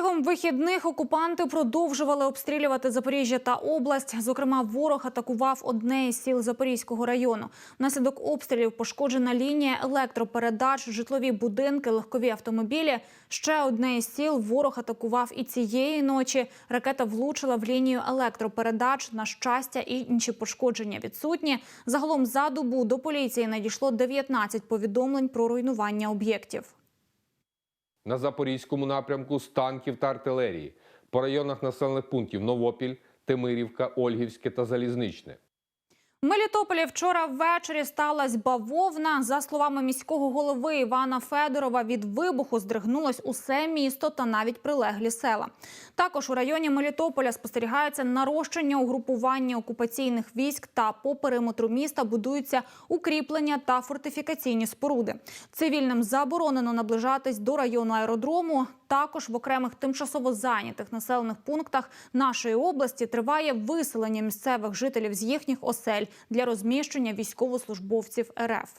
Протягом вихідних окупанти продовжували обстрілювати Запоріжжя та область. Зокрема, ворог атакував одне із сіл Запорізького району. Внаслідок обстрілів пошкоджена лінія електропередач, житлові будинки, легкові автомобілі. Ще одне із сіл ворог атакував і цієї ночі. Ракета влучила в лінію електропередач. На щастя, і інші пошкодження відсутні. Загалом за добу до поліції надійшло 19 повідомлень про руйнування об'єктів. На запорізькому напрямку з танків та артилерії по районах населених пунктів Новопіль, Тимирівка, Ольгівське та Залізничне. Мелітополі вчора ввечері сталася бавовна. За словами міського голови Івана Федорова, від вибуху здригнулось усе місто та навіть прилеглі села. Також у районі Мелітополя спостерігається нарощення угрупування окупаційних військ та по периметру міста будуються укріплення та фортифікаційні споруди. Цивільним заборонено наближатись до району аеродрому. Також в окремих тимчасово зайнятих населених пунктах нашої області триває виселення місцевих жителів з їхніх осель для розміщення військовослужбовців РФ.